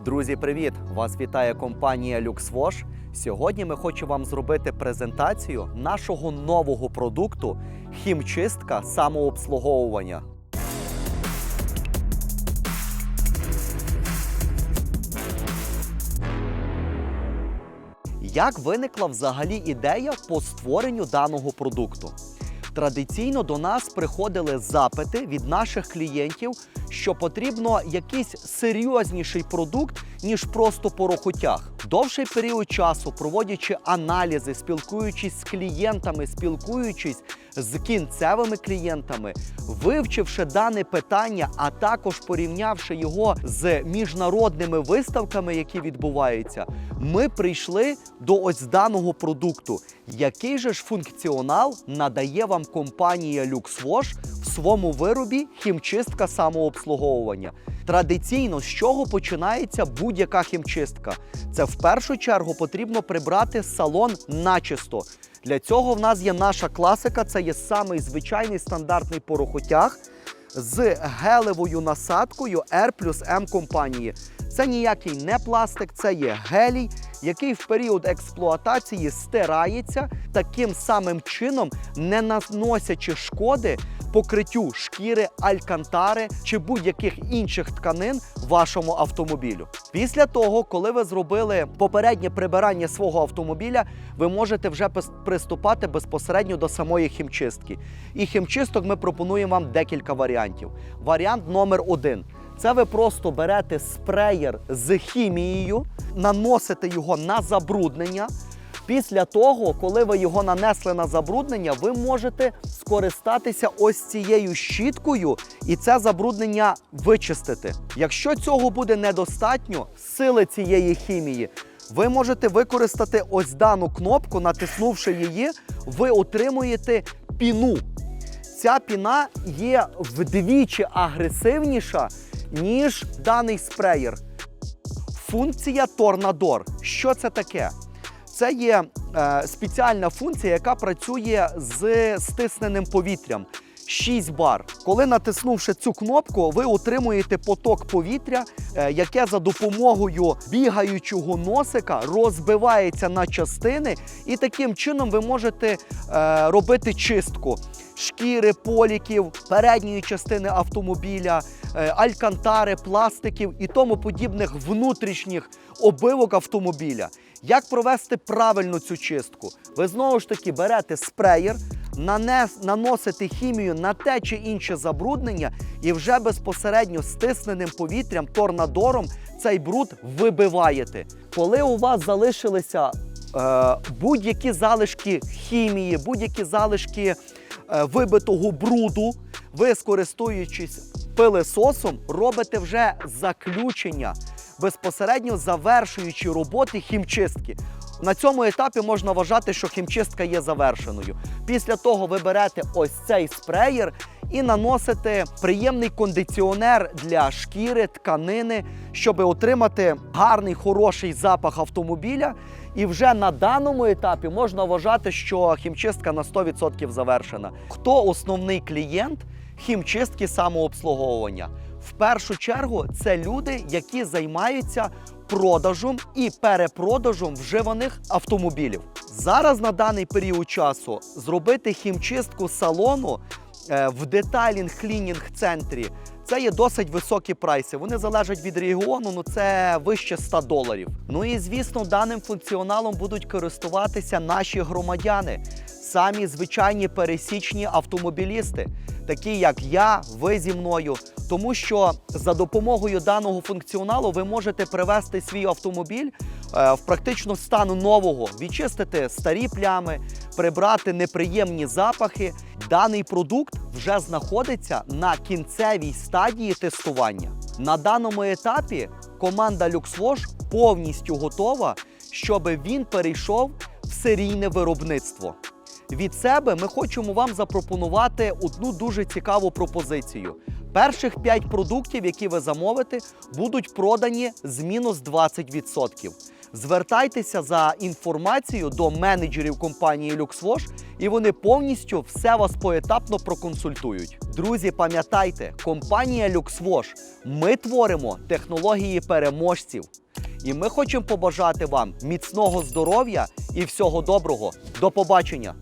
Друзі, привіт! Вас вітає компанія LuxWash. Сьогодні ми хочемо вам зробити презентацію нашого нового продукту хімчистка самообслуговування. Як виникла взагалі ідея по створенню даного продукту? Традиційно до нас приходили запити від наших клієнтів, що потрібно якийсь серйозніший продукт, ніж просто порохотяг. Довший період часу, проводячи аналізи, спілкуючись з клієнтами, спілкуючись з кінцевими клієнтами, вивчивши дане питання, а також порівнявши його з міжнародними виставками, які відбуваються, ми прийшли до ось даного продукту. Який же ж функціонал надає вам компанія LuxWash своєму виробі хімчистка самообслуговування? Традиційно з чого починається будь-яка хімчистка? Це в першу чергу потрібно прибрати салон начисто. Для цього в нас є наша класика, це є самий звичайний стандартний порохотяг з гелевою насадкою R плюс M компанії. Це ніякий не пластик, це є гелій, який в період експлуатації стирається таким самим чином, не наносячи шкоди покриттю шкіри, алькантари чи будь-яких інших тканин вашому автомобілю. Після того, коли ви зробили попереднє прибирання свого автомобіля, ви можете вже приступати безпосередньо до самої хімчистки. І хімчисток ми пропонуємо вам декілька варіантів. Варіант номер один. Це ви просто берете спреєр з хімією, наносите його на забруднення. Після того, коли ви його нанесли на забруднення, ви можете скористатися ось цією щіткою і це забруднення вичистити. Якщо цього буде недостатньо, сили цієї хімії, ви можете використати ось дану кнопку, натиснувши її, ви отримуєте піну. Ця піна є вдвічі агресивніша, ніж даний спреєр. Функція Торнадор. Що це таке? Це є е, спеціальна функція, яка працює з стисненим повітрям. 6 бар. Коли натиснувши цю кнопку, ви отримуєте поток повітря, е, яке за допомогою бігаючого носика розбивається на частини, і таким чином ви можете е, робити чистку шкіри, поліків, передньої частини автомобіля, е, алькантари, пластиків і тому подібних внутрішніх обивок автомобіля. Як провести правильно цю чистку? Ви знову ж таки берете спреєр, нанес, наносите хімію на те чи інше забруднення, і вже безпосередньо стисненим повітрям, торнадором цей бруд вибиваєте. Коли у вас залишилися е, будь-які залишки хімії, будь-які залишки е, вибитого бруду, ви скористуючись пилесосом, робите вже заключення, безпосередньо завершуючи роботи хімчистки. На цьому етапі можна вважати, що хімчистка є завершеною. Після того ви берете ось цей спреєр і наносите приємний кондиціонер для шкіри, тканини, щоб отримати гарний хороший запах автомобіля. І вже на даному етапі можна вважати, що хімчистка на 100% завершена. Хто основний клієнт хімчистки самообслуговування? В першу чергу це люди, які займаються продажем і перепродажем вживаних автомобілів. Зараз на даний період часу зробити хімчистку салону е, в детайлінг клінінг центрі. Це є досить високі прайси. Вони залежать від регіону, ну це вище 100 доларів. Ну і звісно, даним функціоналом будуть користуватися наші громадяни, самі звичайні пересічні автомобілісти, такі як я, ви зі мною. Тому що за допомогою даного функціоналу ви можете привести свій автомобіль е, в практично стану нового, відчистити старі плями, прибрати неприємні запахи. Даний продукт вже знаходиться на кінцевій стадії тестування. На даному етапі команда LuxWash повністю готова, щоб він перейшов в серійне виробництво. Від себе ми хочемо вам запропонувати одну дуже цікаву пропозицію. Перших 5 продуктів, які ви замовите, будуть продані з мінус 20%. Звертайтеся за інформацією до менеджерів компанії LuxWash, і вони повністю все вас поетапно проконсультують. Друзі, пам'ятайте, компанія LuxWash, ми творимо технології переможців. І ми хочемо побажати вам міцного здоров'я і всього доброго. До побачення!